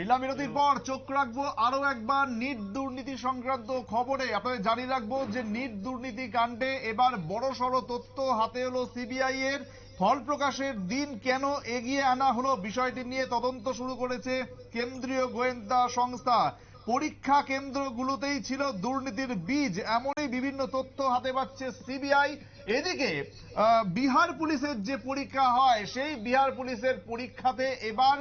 হিলা বিরতির পর চোখ রাখব আরও একবার নিট দুর্নীতি সংক্রান্ত খবরে। আপনাদের জানিয়ে রাখব যে নিট দুর্নীতি কাণ্ডে এবার বড় সড় তথ্য হাতে হলো সিবিআই এর। ফল প্রকাশের দিন কেন এগিয়ে আনা হলো বিষয়টি নিয়ে তদন্ত শুরু করেছে কেন্দ্রীয় গোয়েন্দা সংস্থা। পরীক্ষা কেন্দ্রগুলোতেই ছিল দুর্নীতির বীজ। এমনই বিভিন্ন তথ্য হাতে পাচ্ছে সিবিআই। এদিকে বিহার পুলিশের যে পরীক্ষা হয়, সেই বিহার পুলিশের পরীক্ষাতে এবার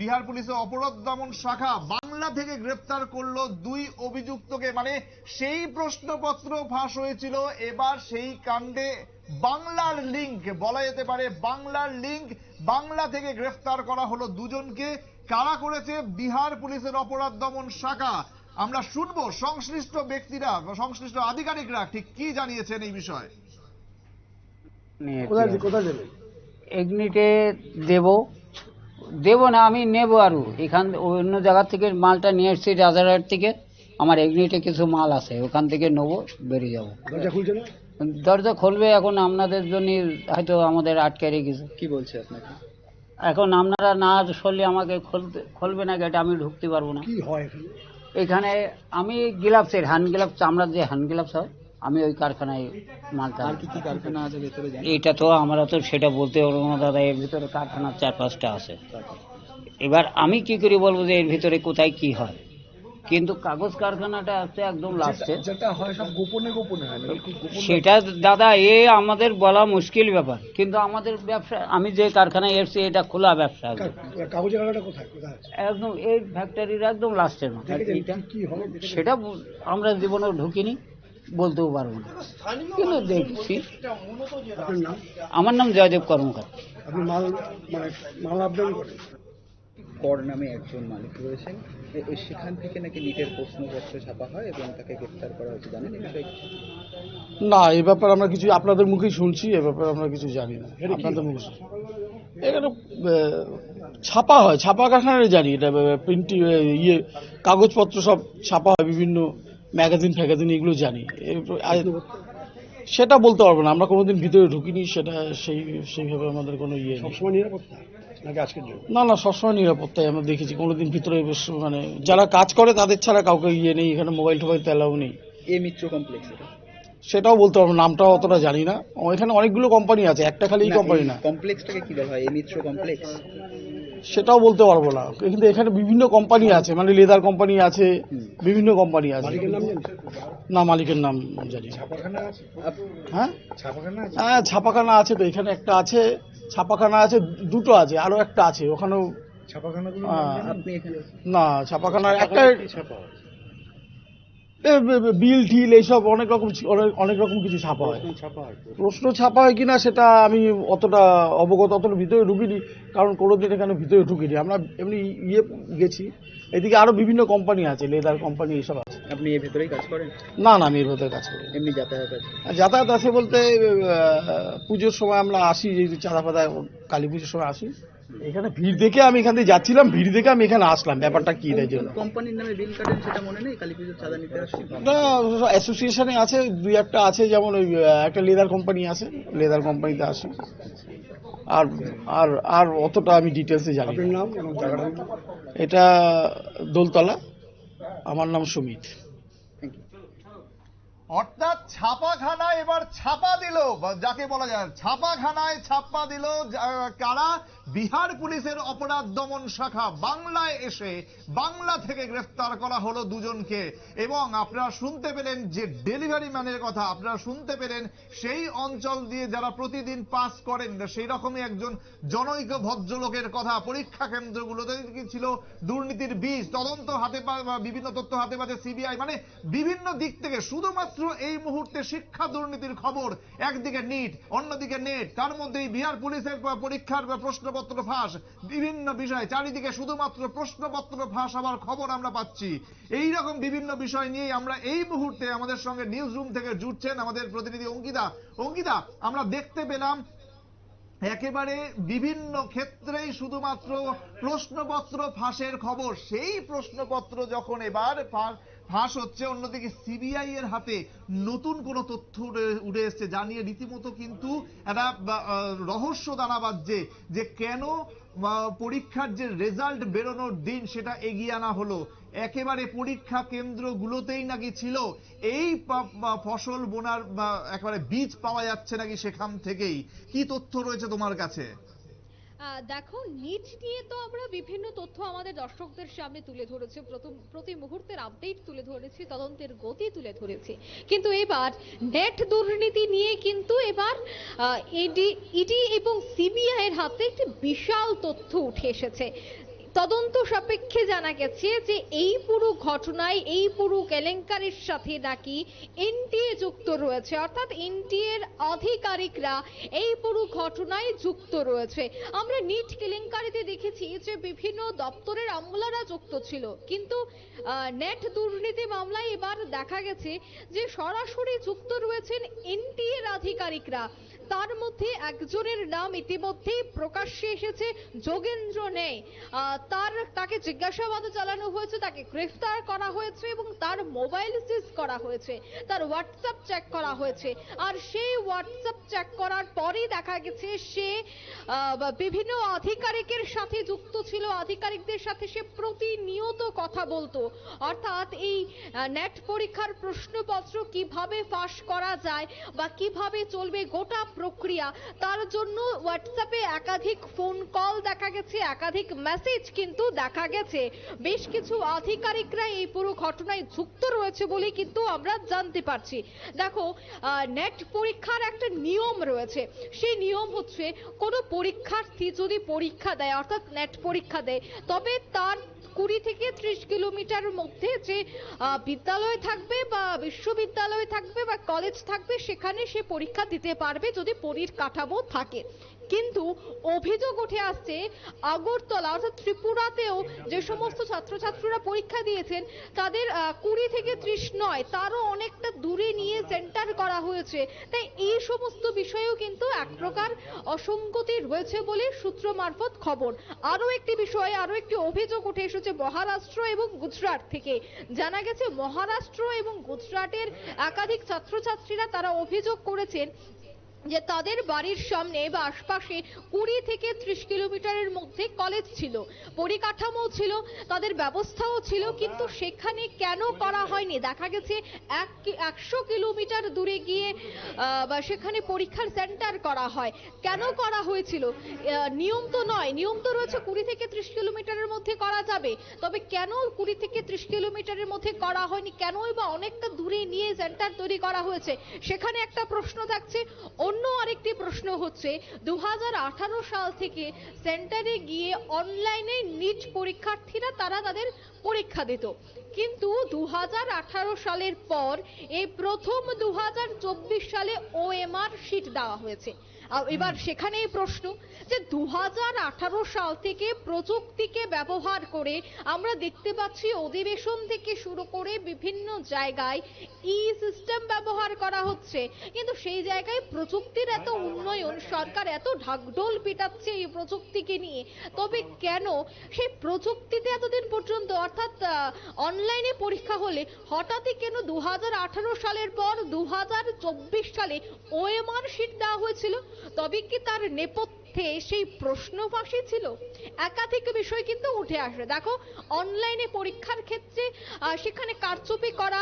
বিহার পুলিশের অপরাধ দমন শাখা বাংলা থেকে গ্রেপ্তার করল দুই অভিযুক্তকে। মানে সেই প্রশ্নপত্র ফাঁস হয়েছিল। এবার সেই কাণ্ডে বাংলার লিঙ্ক, বলা যেতে পারে বাংলার লিঙ্ক, বাংলা থেকে গ্রেফতার করা হলো দুজনকে। কারা করেছে বিহার পুলিশের অপরাধ দমন শাখা? আমরা শুনব সংশ্লিষ্ট ব্যক্তিরা বা সংশ্লিষ্ট আধিকারিকরা ঠিক কি জানিয়েছেন এই বিষয়ে। এগনিটে দেব? দেব। না আমি নেব আরও। এখান অন্য জায়গা থেকে মালটা নিয়ে এসেছি রাজারহাট থেকে। আমার এগনিটে কিছু মাল আছে ওখান থেকে নেব বেরিয়ে যাব। দরজা দরজা খুলবে এখন আপনাদের জন্য হয়তো আমাদের আটকে রেখেছে। কি বলছে আপনাকে? এখন আপনারা না সরলে আমাকে খুলতে খুলবে না গেটে আমি ঢুকতে পারব না। কি হয় এখানে? এখানে আমি গ্লাভসের হ্যান্ড গ্লাভস চামড়ার যে হ্যান্ড গ্লাভস হয় আমি ওই কারখানায় মালটা আর কি কি কারখানা আছে ভেতরে এটা তো আমরা তো সেটা বলতে পারব না দাদা এর ভিতরে কারখানা চার পাঁচটা আছে এবার আমি কি করে বলব যে এর ভিতরে কোথায় কি হয়? কিন্তু কাগজ কারখানাটা আছে একদম লাস্টে যেটা হয় সব গোপনে গোপনে হয় সেটা দাদা এ আমাদের বলা মুশকিল ব্যাপার। কিন্তু আমাদের ব্যবসা আমি যে কারখানায় এসছি এটা খোলা ব্যবসা। একদম কা- কাগজের কাগজটা কোথায়? কোথায় আছে? একদম এই ফ্যাক্টরির একদম লাস্টের দেখেছেন? সেটা আমরা জীবনেও ঢুকিনি বলতেও পারব না। কিন্তু দেখছি। আমার নাম জয়দেব কর্মকার। আপনি মাল মানে মাল আপডাউন করেন? কর নামে একজন মালিক রয়েছেন। সেখান থেকে নাকি নিটের প্রশ্নপত্র ছাপা হয় এবং তাকে গ্রেফতার করা হয়েছে জানেন বিষয়ে না এ ব্যাপারে আমরা কিছু আপনাদের মুখেই শুনছি এ ব্যাপারে আমরা কিছু জানি না। আপনাদের মুখে। এখানে ছাপা হয় ছাপা কারখানায় জানি এটা প্রিন্টি ইয়ে কাগজপত্র সব ছাপা হয় বিভিন্ন ম্যাগাজিন ফ্যাগাজিন এগুলো জানি। সেটা বলতে পারব না আমরা কোনোদিন ভিতরে ঢুকিনি সেটা সেই সেইভাবে আমাদের কোনো ইয়ে সবসময় নিরাপত্তা নাকি আজকের জন্য? না না সবসময় নিরাপত্তায় আমরা দেখেছি কোনোদিন ভিতরে মানে যারা কাজ করে তাদের ছাড়া কাউকে ইয়ে নেই এখানে মোবাইল টোবাইল তেলাও নেই। এ মিত্র কমপ্লেক্স এটা? সেটাও বলতে পারব নামটাও অতটা জানি না। এখানে অনেকগুলো কোম্পানি আছে একটা খালি কোম্পানি না। কমপ্লেক্সটাকে কি বলা হয়? A Mitra complex? সেটাও বলতে পারব না। কিন্তু এখানে বিভিন্ন কোম্পানি আছে মানে লেদার কোম্পানি আছে বিভিন্ন কোম্পানি আছে। না মালিকের নাম জানি হ্যাঁ? ছাপাখানা আছে? হ্যাঁ ছাপাখানা আছে তো এখানে একটা আছে ছাপাখানা আছে দুটো আছে আরও একটা আছে ওখানেও না ছাপাখানা একটা বিল টিল এইসব অনেক রকম অনেক অনেক রকম কিছু ছাপা হয়। প্রশ্ন ছাপা হয় কিনা সেটা আমি অতটা অবগত অতটা ভিতরে ঢুকিনি কারণ কোনোদিন এখানে ভিতরে ঢুকিনি। আমরা এমনি ইয়ে গেছি এদিকে আরও বিভিন্ন কোম্পানি আছে লেদার কোম্পানি এইসব আছে। আপনি এর ভেতরেই কাজ করেন? না না আমি এর ভেতরে কাজ করি এমনি যাতায়াত আছে? যাতায়াত আছে বলতে পুজোর সময় আমরা আসি যে চাঁদা ফাদা কালী পুজোর সময় আসি। এখানে ভিড় দেখে আমি এখান থেকে যাচ্ছিলাম ভিড় দেখে আমি এখানে আসলাম। ব্যাপারটা কি তাই জন্য? কোম্পানির নামে বিল কাটেন সেটা মনে নেই? কালী পুজোর চাঁদা নিতে আসছি। না অ্যাসোসিয়েশনে আছে দুই একটা আছে যেমন ওই একটা লেদার কোম্পানি আছে লেদার কোম্পানিতে আসি। আর আর আর অতটা আমি ডিটেলসে জানি এটা দোলতলা আমার নাম সুমিত। অর্থাৎ ছাপাখানায় এবার ছাপা দিল, যাকে বলা যায় ছাপাখানায় ছাপা দিল কারা? বিহার পুলিশের অপরাধ দমন শাখা বাংলায় এসে বাংলা থেকে গ্রেফতার করা হলো দুজনকে। এবং আপনারা শুনতে পেলেন যে ডেলিভারি ম্যানের কথা, আপনারা শুনতে পেলেন সেই অঞ্চল দিয়ে যারা প্রতিদিন পাস করেন, সেই রকমই একজন জনৈক ভদ্রলোকের কথা। পরীক্ষা কেন্দ্রগুলোতে ছিল? দুর্নীতির বীজ, তদন্ত হাতে বিভিন্ন তথ্য হাতে পাচ্ছে সিবিআই। মানে বিভিন্ন দিক থেকে শুধুমাত্র এই মুহূর্তে শিক্ষা দুর্নীতির খবর। একদিকে নিট, অন্যদিকে নেট। তার মধ্যে বিহার পুলিশের পরীক্ষার প্রশ্নপত্র ফাঁস। বিভিন্ন বিষয়, চারিদিকে শুধুমাত্র প্রশ্নপত্র ফাঁস হওয়ার খবর আমরা পাচ্ছি। এই রকম বিভিন্ন বিষয় নিয়ে আমরা এই মুহূর্তে আমাদের সঙ্গে নিউজ রুম থেকে জুটছেন আমাদের প্রতিনিধি অঙ্কিতা। অঙ্কিতা, আমরা দেখতে পেলাম একেবারে বিভিন্ন ক্ষেত্রেই শুধুমাত্র প্রশ্নপত্র ফাঁসের খবর। সেই প্রশ্নপত্র যখন এবার ফাঁস হচ্ছে, অন্যদিকে সিবিআই এর হাতে নতুন কোন তথ্য উঠে এসছে যা নিয়ে রীতিমতো কিন্তু একটা রহস্য দানা বাজছে যে কেন পরীক্ষার যে রেজাল্ট বেরোনোর দিন সেটা এগিয়ে আনা হলো। একেবারে পরীক্ষা কেন্দ্রগুলোতেই নাকি ছিল। এই ফসল বোনার একেবারে বীজ পাওয়া যাচ্ছে নাকি সেখান থেকেই। কি তথ্য রয়েছে তোমার কাছে? দেখো, নিট নিয়ে তো আমরা বিভিন্ন তথ্য আমাদের দর্শকদের সামনে তুলে ধরেছি। প্রথম, প্রতি মুহূর্তের আপডেট তুলে ধরেছি, তদন্তের গতি তুলে ধরেছি। কিন্তু এবার নেট দুর্নীতি নিয়ে কিন্তু এবার ইডি এবং সিবিআই এর হাতে একটি বিশাল তথ্য উঠে এসেছে। তদন্ত সাপেক্ষে জানা গেছে যে এই পুরো ঘটনায়, এই পুরো কেলেঙ্কারির সাথে নাকি এনটিএ যুক্ত রয়েছে। অর্থাৎ এনটিএ এর আধিকারিকরা এই পুরো ঘটনায় যুক্ত রয়েছে। আমরা নিট কেলেঙ্কারিতে দেখেছি যে বিভিন্ন দপ্তরের আমলারা যুক্ত ছিল। কিন্তু নেট দুর্নীতি মামলায় এবার দেখা গেছে যে সরাসরি যুক্ত রয়েছেন এনটিএ এর আধিকারিকরা। তার মধ্যে একজনের নাম ইতিমধ্যেই প্রকাশ্যে এসেছে, যোগেন্দ্র নেই। তার, তাকে জিজ্ঞাসাবাদ চালানো হয়েছে, তাকে গ্রেফতার করা হয়েছে এবং তার মোবাইল সিজ করা হয়েছে, তার হোয়াটসঅ্যাপ চেক করা হয়েছে। আর সেই হোয়াটসঅ্যাপ চেক করার পরেই দেখা গেছে, সে বিভিন্ন আধিকারিকের সাথে যুক্ত ছিল। আধিকারিকদের সাথে সে প্রতিনিয়ত কথা বলতো। অর্থাৎ এই নেট পরীক্ষার প্রশ্নপত্র কীভাবে ফাঁস করা যায় বা কীভাবে চলবে গোটা প্রক্রিয়া। তার জন্য হোয়াটসঅ্যাপে একাধিক ফোন কল দেখা গেছে, একাধিক মেসেজ কিন্তু দেখা গেছে। বেশ কিছু আধিকারিকরা এই পুরো ঘটনায় যুক্ত রয়েছে বলে কিন্তু আমরা জানতে পারছি। দেখো নেট পরীক্ষার একটা নিয়ম রয়েছে। সেই নিয়ম হচ্ছে, কোনো পরীক্ষার্থী যদি পরীক্ষা দেয়, অর্থাৎ নেট পরীক্ষা দেয়, তবে তার কুড়ি থেকে ত্রিশ কিলোমিটার মধ্যে যে বিদ্যালয় থাকবে বা বিশ্ববিদ্যালয় থাকবে বা কলেজ থাকবে, সেখানে সে পরীক্ষা দিতে পারবে যদি পরিকাঠামো থাকে। কিন্তু অভিযোগ উঠে আসছে, আগরতলা অর্থাৎ ত্রিপুরাতেও যে সমস্ত ছাত্রছাত্রীরা পরীক্ষা দিয়েছেন, তাদের কুড়ি থেকে ত্রিশ নয়, তারও অনেকটা দূরে নিয়ে সেন্টার করা হয়েছে। তাই এই সমস্ত বিষয়েও কিন্তু এক প্রকার অসঙ্গতি রয়েছে বলে সূত্র মারফত খবর। আরও একটি বিষয়ে, আরও একটি অভিযোগ উঠে এসেছে মহারাষ্ট্র এবং গুজরাট থেকে। জানা গেছে, মহারাষ্ট্র এবং গুজরাটের একাধিক ছাত্রছাত্রীরা তারা অভিযোগ করেছেন যে তাদের বাড়ির সামনে বা আশপাশে কুড়ি থেকে ত্রিশ কিলোমিটারের মধ্যে কলেজ ছিল। পরিকাঠামো ছিল তাদের ব্যবস্থাও ছিল কিন্তু সেখানে কেন করা হয়নি? দেখা গেছে এক একশো কিলোমিটার দূরে গিয়ে বা সেখানে পরীক্ষার সেন্টার করা হয়। কেন করা হয়েছিল? নিয়ম তো নয়। নিয়ম তো রয়েছে কুড়ি থেকে ত্রিশ কিলোমিটারের মধ্যে করা যাবে। তবে কেন কুড়ি থেকে ত্রিশ কিলোমিটারের মধ্যে করা হয়নি? কেনই বা অনেকটা দূরে নিয়ে সেন্টার তৈরি করা হয়েছে? সেখানে একটা প্রশ্ন থাকছে অন্য আরেকটি প্রশ্ন হচ্ছে দু হাজার আঠারো সাল থেকে সেন্টারে গিয়ে অনলাইনে নিজ পরীক্ষার্থীরা তারা তাদের পরীক্ষা দিত। কিন্তু দু হাজার আঠারো সালের পর এই প্রথম দু হাজার চব্বিশ সালে ওএমআর শিট দেওয়া হয়েছে। এবার সেখানেই প্রশ্ন যে দু হাজার আঠারো সাল থেকে প্রযুক্তিকে ব্যবহার করে আমরা দেখতে পাচ্ছি অধিবেশন থেকে শুরু করে বিভিন্ন জায়গায় ই সিস্টেম ব্যবহার করা হচ্ছে। কিন্তু সেই জায়গায় প্রযুক্তির এত উন্নয়ন, সরকার এত ঢাকঢোল পিটাচ্ছে এই প্রযুক্তিকে নিয়ে। তবে কেন সেই প্রযুক্তিতে এতদিন পর্যন্ত, অর্থাৎ অনলাইনে পরীক্ষা হলে হঠাৎই কেন দু হাজার আঠারো সালের পর দু হাজার চব্বিশ সালে ওএমআর শিট দেওয়া হয়েছিল? তবে কি তার নেপথ্যে সেই প্রশ্নবাসী ছিল। একাধিক বিষয় কিন্তু উঠে আসে। দেখো অনলাইনে পরীক্ষার ক্ষেত্রে সেখানে কারচুপি করা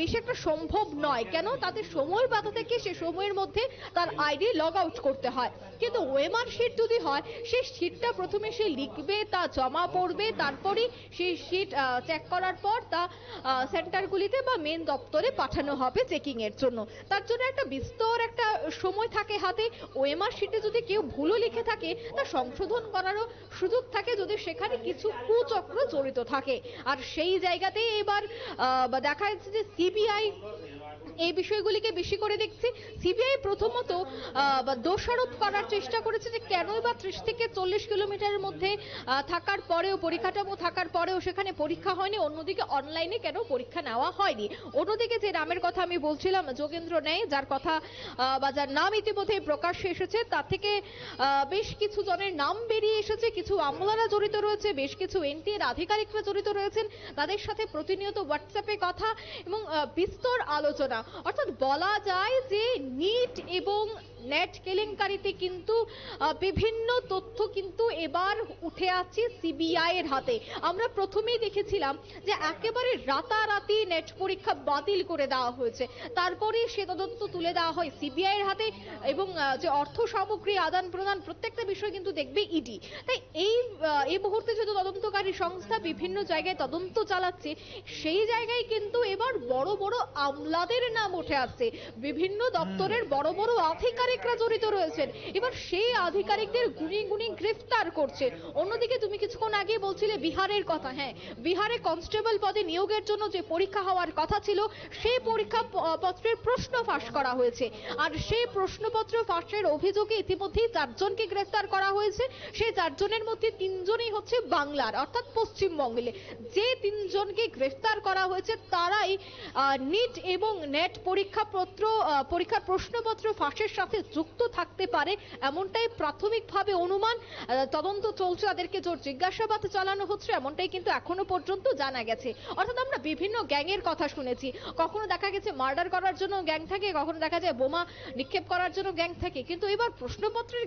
বেশি একটা সম্ভব নয়। কেন? তাদের সময় বাধা থেকে সে সময়ের মধ্যে তার আইডি লগ আউট করতে হয়। কিন্তু ওএমআর শিট যদি হয়, সেই শিটটা প্রথমে সে লিখবে, তা জমা পড়বে তারপরে সেই শিট চেক করার পর তা সেন্টারগুলিতে বা মেন দপ্তরে পাঠানো হবে চেকিং এর জন্য। তার জন্য একটা বিস্তর একটা সময় থাকে হাতে। ওএমআর শিটে যদি কেউ ভুলও লিখে থাকে, তা সংশোধন করারও সুযোগ থাকে যদি সেখানে কিছু কুচক্র জড়িত থাকে। আর সেই জায়গাতেই এবার দেখা যাচ্ছে যে সিবিআই এই বিষয়গুলিকে বেশি করে দেখছি। সিবিআই প্রথমত দোষারোপ করার চেষ্টা করেছে যে কেনই বা ত্রিশ থেকে চল্লিশ কিলোমিটারের মধ্যে থাকার পরেও পরিকাঠামো থাকার পরেও সেখানে পরীক্ষা হয়নি, অন্যদিকে অনলাইনে কেন পরীক্ষা নেওয়া হয়নি? অন্যদিকে যে নামের কথা আমি বলছিলাম, যোগেন্দ্র নেয় যার কথা বা যার নাম ইতিমধ্যে প্রকাশ্যে এসেছে, তার থেকে বেশ কিছু জনের নাম বেরিয়ে এসেছে, কিছু আমলারা জড়িত রয়েছে, বেশ কিছু এনটি এর আধিকারিকরা জড়িত রয়েছেন, তাদের সাথে প্রতিনিয়ত হোয়াটসঅ্যাপে কথা এবং বিস্তর আলোচনা। অর্থাৎ বলা যায় যে নিট এবং নেট কেলেঙ্কারিতে কিন্তু বিভিন্ন তথ্য কিন্তু এবার উঠে আসছে সিবিআই এর হাতে। আমরা প্রথমেই দেখেছিলাম যে একেবারে রাতারাতি নেট পরীক্ষা বাতিল করে দেওয়া হয়েছে। তারপরে সে তদন্ত তুলে দেওয়া হয় সিবিআই এর হাতে এবং যে অর্থ সামগ্রী আদান প্রদান প্রত্যেকটা বিষয় কিন্তু দেখবে ইডি তাই এই এই মুহূর্তে যেহেতু তদন্তকারী সংস্থা বিভিন্ন জায়গায় তদন্ত চালাচ্ছে সেই জায়গায় কিন্তু এবার বড় বড় আমলাদের নাম উঠে আসছে। বিভিন্ন দপ্তরের বড় বড় আধিকারিকরা জড়িত রয়েছেন। এবার সেই আধিকারিকদের গুনি গুনি গ্রেফতার করছে। অন্যদিকে তুমি কিছুক্ষণ আগে বলছিলে বিহারের কথা হ্যাঁ। বিহারে কনস্টেবল পদে নিয়োগের জন্য যে পরীক্ষা হওয়ার কথা ছিল, সেই পরীক্ষা পত্রের প্রশ্ন ফাঁস করা হয়েছে। আর সেই প্রশ্নপত্র ফাঁসের অভিযোগে ইতিমধ্যেই চারজনকে গ্রেফতার করা হয়েছে। সেই চারজনের মধ্যে তিনজনই হচ্ছে বাংলার, অর্থাৎ পশ্চিমবঙ্গে যে তিনজনকে গ্রেফতার করা হয়েছে, তারাই নিট এবং নেট পরীক্ষাপত্র পরীক্ষার প্রশ্নপত্র ফাঁসের সাথে যুক্ত থাকতে পারে এমনটাই প্রাথমিকভাবে অনুমান। তদন্ত চলছে, তাদেরকে জোর জিজ্ঞাসাবাদ চালানো হচ্ছে, এমনটাই কিন্তু এখনও পর্যন্ত জানা গেছে। অর্থাৎ আমরা বিভিন্ন গ্যাংয়ের কথা শুনেছি। কখনো দেখা গেছে মার্ডার করার জন্য গ্যাং থাকে, কখনো দেখা যায় বোমা নিক্ষেপ করার জন্য গ্যাং থাকে। কিন্তু এবার প্রশ্নপত্রের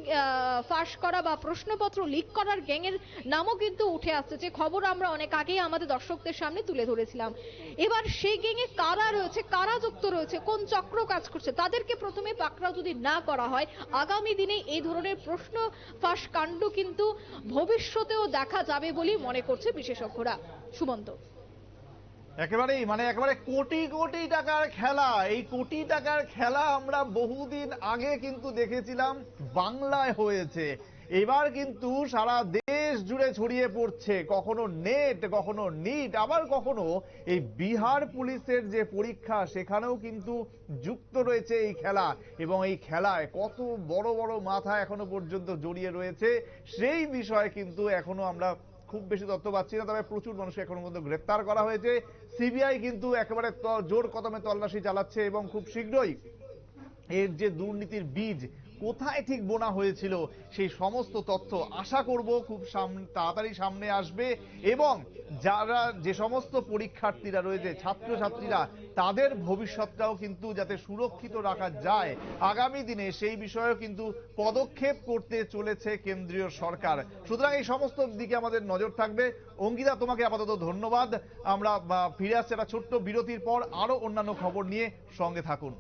ফাঁস করা বা প্রশ্নপত্র লিক করার গ্যাংয়ের নামও কিন্তু উঠে আসছে। যে খবর আমরা অনেক আগেই আমাদের দর্শকদের সামনে তুলে ধরেছিলাম। এবার সেই গ্যাংয়ে কারা রয়েছে, কারা যুক্ত রয়েছে, কোন চক্র কাজ করছে, তাদেরকে প্রথমে পাকড়াও যদি না করা হয়, আগামী দিনে এই ধরনের প্রশ্ন ফাঁস কাণ্ড কিন্তু ভবিষ্যতেও দেখা যাবে বলেই মনে করছে বিশেষজ্ঞরা। সুমন্ত। একেবারেই মানে একেবারে কোটি কোটি টাকার খেলা। এই কোটি টাকার খেলা আমরা বহুদিন আগে কিন্তু দেখেছিলাম, বাংলায় হয়েছে। এবার কিন্তু সারা দেশ জুড়ে ছড়িয়ে পড়ছে। কখনো নেট, কখনো নিট, আবার কখনো এই বিহার পুলিশের যে পরীক্ষা, সেখানেও কিন্তু যুক্ত রয়েছে এই খেলা। এবং এই খেলায় কত বড় বড় মাথা এখনও পর্যন্ত জড়িয়ে রয়েছে, সেই বিষয়ে কিন্তু এখনও আমরা খুব বেশি তথ্য পাচ্ছি না। তবে প্রচুর মানুষ এখনও পর্যন্ত গ্রেপ্তার করা হয়েছে। সিবিআই কিন্তু একেবারে জোর কদমে তল্লাশি চালাচ্ছে এবং খুব শীঘ্রই এর যে দুর্নীতির বীজ কোথায় ঠিক বোনা হয়েছিল, সেই সমস্ত তথ্য আশা করব খুব তাড়াতাড়ি সামনে আসবে এবং যারা যে সমস্ত পরীক্ষার্থীরা রয়েছে, ছাত্রছাত্রীরা, তাদের ভবিষ্যৎটাও কিন্তু যাতে সুরক্ষিত রাখা যায়। আগামী দিনে সেই বিষয়েও কিন্তু পদক্ষেপ করতে চলেছে কেন্দ্রীয় সরকার। সুতরাং এই সমস্ত দিকে আমাদের নজর থাকবে। অঙ্গিতা, তোমাকে আপাতত ধন্যবাদ। আমরা ফিরে আসছি একটা ছোট্ট বিরতির পর আরও অন্যান্য খবর নিয়ে সঙ্গে থাকুন।